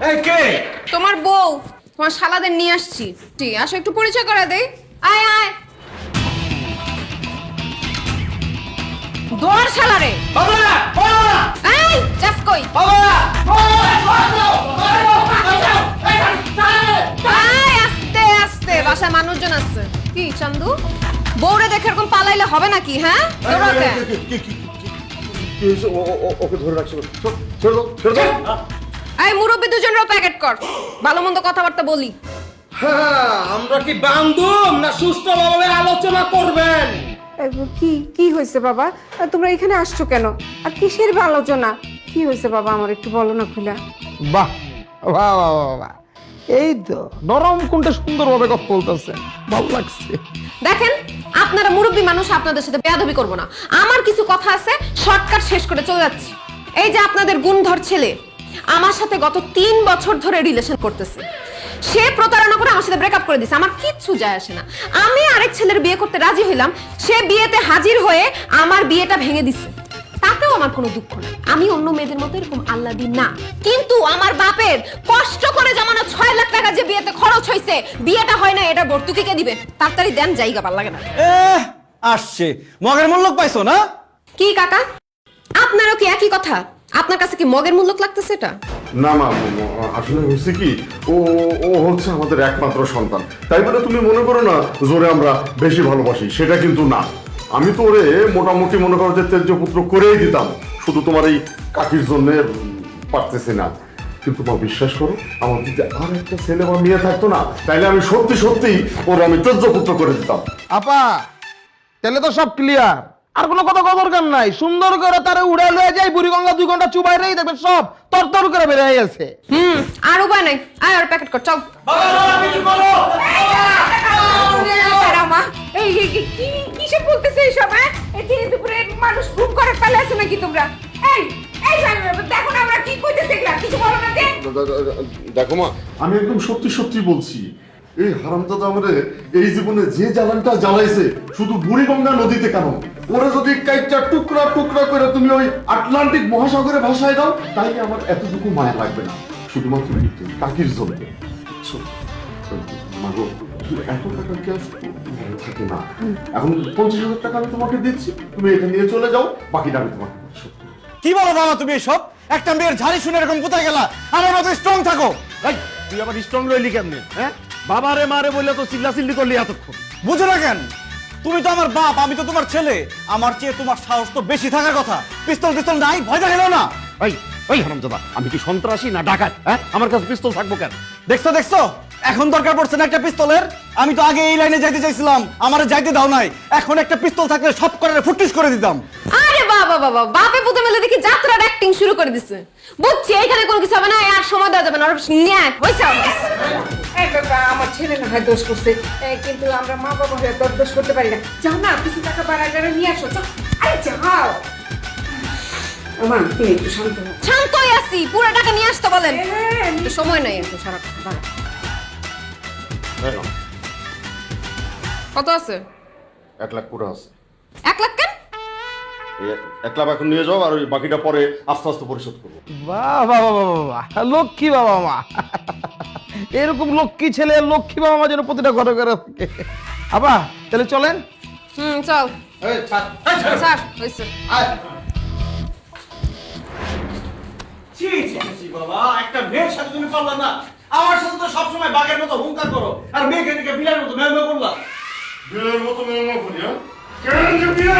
এই কে তোমার বউ তোমার শালাদের নিয়ে আসছি ঠিক আসো একটু পরিচয় করে দেই আয় আয় দোয়ার শালারে বাবা বাবা এই যাস কই বাবা আয় আস্তে আস্তে বাসায় মানুষজন আছে কি চান্দু বউরে দেখে এরকম পালাইলে হবে নাকি হ্যাঁ দৌড়াতে ওকে ধরে রাখছো ছেড়ে দাও ছেড়ে দাও এই মুরব্বি দুজনেরও প্যাকেট কর। ভালো মন্দ কথাবার্তা বলি। হ্যাঁ আমরা কি বান্ধব না সুষ্ঠুভাবে আলোচনা করবেন? কি কি হয়েছে বাবা? তোমরা এখানে আসছো কেন? আর কিসের আলোচনা? কি হয়েছে বাবা আমার একটু বলো না খুলে। বাহ বাহ বাহ বাহ, বাহ। এই তো নরম কোনটা সুন্দরভাবে কথা বলতেছে। ভালো লাগছে। দেখেন আপনারা মুরব্বী মানুষ আপনাদের সাথে বেয়াদবি করব না। আমার কিছু কথা আছে শর্টকাট শেষ করে চলে যাচ্ছি। এই যে আপনাদের গুণধর ছেলে আমার সাথে গত তিন বছর ধরে রিলেশন করতেছে। সে প্রতারণা করে আমার সাথে ব্রেকআপ করে দিছে। আমার কিচ্ছু যায় আসে না। আমি আরেক ছেলের বিয়ে করতে রাজি হইলাম। সে বিয়েতে হাজির হয়ে আমার বিয়েটা ভেঙে দিছে। তাতেও আমার কোনো দুঃখ নেই। আমি অন্য মেয়েদের মতো এরকম আল্লাদি না। কিন্তু আমার বাপের কষ্ট করে জমানো ছয় লাখ টাকা যে বিয়েতে খরচ হয়েছে বিয়েটা হয় না এটা ভর্তুকি কে দিবে? তাড়াতাড়ি দেন জায়গা ভালো লাগে না। আসছে। মগের মূল্য পাইছো না? কি কাকা? আপনারও কি একই কথা? আপনার কাছে কি মগের মূল্য লাগতেছে এটা? না না আসলে হয়েছে কি ও ও হচ্ছে আমাদের একমাত্র সন্তান। তাই বলে তুমি মনে করো না জোরে আমরা বেশি ভালোবাসি? সেটা কিন্তু না। আমি তো ওরে মোটামুটি মনে করো যে তেজ্য পুত্র করেই দিতাম। শুধু তোমার এই কাকির জন্য পারতেছি না। কিন্তু মা বিশ্বাস করো আমার যদি আর একটা ছেলে বা মেয়ে থাকতো না তাইলে আমি সত্যি সত্যি ওর আমি তেজ্য পুত্র করে দিতাম। আপা তাহলে তো সব ক্লিয়ার আর কোনো কথা দরকার নাই। সুন্দর করে তারে উড়ে লয়ে যাই বুড়ি গঙ্গা দুই ঘণ্টা চুবাই রেই দেখবে সব তরতর করে বেরিয়ে গেছে। হুম আর উপায় নাই। আয় আর প্যাকেট কর চল। এই এই, এই, কি কিসব বলতেছে এইসব হ্যাঁ? এই দিনে দুপুরে মানুষ ঘুম করে ফেলে আছো নাকি তোমরা? এই এই দেখো না আমরা কি কইতেছি এগুলা কিছু বলো না দেখো। মা আমি একদম সত্যি সত্যি বলছি এই হারামদাদা আমারে এই জীবনে যে জ্বালানটা জ্বালাইছে শুধু বুড়িগঙ্গা নদীতে কেন? ওরা যদি কাইটা টুকরা টুকরা করে তুমি ওই আটলান্টিক মহাসাগরে ভাসায় দাও তাইলে আমার এতটুকু মায়া লাগবে না। শুধুমাত্র কাকির জন্য মাগো, এত টাকা ক্যাশ থাকে না? এখন পঞ্চাশ হাজার টাকা আমি তোমাকে দিচ্ছি তুমি এটা নিয়ে চলে যাও বাকিটা আমি তোমাকে কি বলো বাবা তুমি এসব? একটা মেয়ের ঝাড়ি শুনে এরকম কোথায় গেলা? আমার মতো স্ট্রং থাকো। তুই আবার স্ট্রং রইলি কেমনে হ্যাঁ? বাবারে মারে বললে তো চিল্লা চিল্লি করলি এতক্ষণ। বুঝো না কেন? তুমি তো আমার বাপ আমি তো তোমার ছেলে। আমার চেয়ে তোমার সাহস তো বেশি থাকার কথা। পিস্তল পিস্তল নাই ভয় দেখাল না। ওই ওই হারামজাদা আমি কি সন্ত্রাসী না ডাকাত হ্যাঁ? আমার কাছে পিস্তল থাকব কেন? দেখছ দেখছ? এখন দরকার পড়ছে না একটা পিস্তলের? আমি তো আগে এই লাইনে যাইতে চাইছিলাম আমার যাইতে দাও নাই। এখন একটা পিস্তল থাকলে সব করে ফুটিস করে দিতাম। আরে বাবা বাবা বাপে মিলে দেখি অ্যাক্টিং শুরু করে দিছে। বুঝছি এখানে কোনো কিছু হবে না আর সময় দেওয়া যাবে না। আর ন্যায় হয়েছে আমার। ছেলে না হয় দোষ করছে। কিন্তু আমরা মা বাবা হয়ে দোষ করতে পারি না। যাও না কিছু টাকা বাড়ায় বাড়ায় নিয়ে আসো আরে যাও। আমার তুমি একটু শান্ত শান্তই আছি পুরো টাকা নিয়ে আসতে বলেন। হ্যাঁ, সময় নাই সারা নাও, কত আছে? এক লাখ পুরো আছে। এক লাখ কেন? এক লাখ এখন নিয়ে যাও আর ওই বাকিটা পরে আস্তে আস্তে পরিশোধ করব বাহ বাহ বাহ বাহ বাহ লক্ষ্মী বাবা মা। এরকম লক্ষ্মী ছেলে লক্ষ্মী বাবা মা যেন প্রতিটা ঘরে ঘরে থাকে। আবা তাহলে চলেন। হুম চল। স্যার হয়েছে। ছি ছি ছি বাবা একটা মেয়ের সাথে তুমি পারলা না। আমার সাথে তো সবসময় বাঘের মতো হুঙ্কার করো। আর মেয়েকে দিকে বিলার মতো মেয়ে করলা। বিলের মতো মেয়ে করি হ্যাঁ? কেন যে বিলের